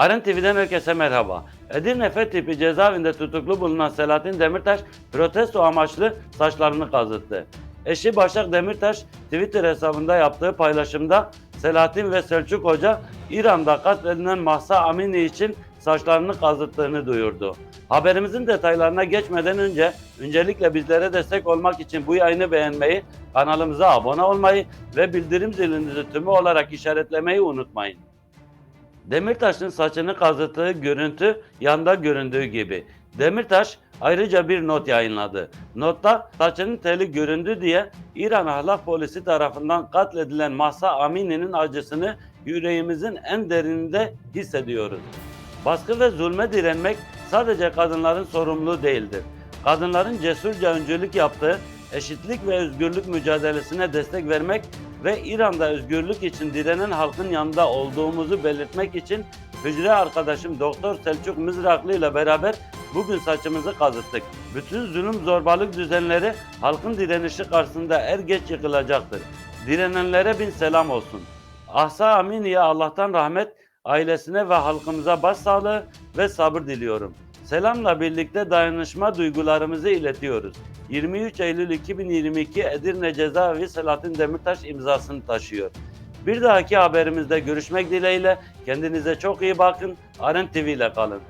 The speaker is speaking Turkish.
Aren TV'den herkese merhaba. Edirne F tipi cezaevinde tutuklu bulunan Selahattin Demirtaş protesto amaçlı saçlarını kazıttı. Eşi Başak Demirtaş Twitter hesabında yaptığı paylaşımda Selahattin ve Selçuk Hoca İran'da katledilen Mahsa Amini için saçlarını kazıttığını duyurdu. Haberimizin detaylarına geçmeden önce öncelikle bizlere destek olmak için bu yayını beğenmeyi, kanalımıza abone olmayı ve bildirim zilinizi tümü olarak işaretlemeyi unutmayın. Demirtaş'ın saçını kazıttığı görüntü yanda göründüğü gibi. Demirtaş ayrıca bir not yayınladı. Notta saçının teli göründü diye İran Ahlak Polisi tarafından katledilen Mahsa Amini'nin acısını yüreğimizin en derininde hissediyoruz. Baskı ve zulme direnmek sadece kadınların sorumluluğu değildir. Kadınların cesurca öncülük yaptığı eşitlik ve özgürlük mücadelesine destek vermek ve İran'da özgürlük için direnen halkın yanında olduğumuzu belirtmek için hücre arkadaşım Doktor Selçuk Mızraklı ile beraber bugün saçımızı kazıttık. Bütün zulüm zorbalık düzenleri halkın direnişi karşısında er geç yıkılacaktır. Direnenlere bin selam olsun. Ahsa Amini'ye Allah'tan rahmet, ailesine ve halkımıza başsağlığı ve sabır diliyorum. Selamla birlikte dayanışma duygularımızı iletiyoruz. 23 Eylül 2022 Edirne Cezaevi Selahattin Demirtaş imzasını taşıyor. Bir dahaki haberimizde görüşmek dileğiyle kendinize çok iyi bakın. Aren TV ile kalın.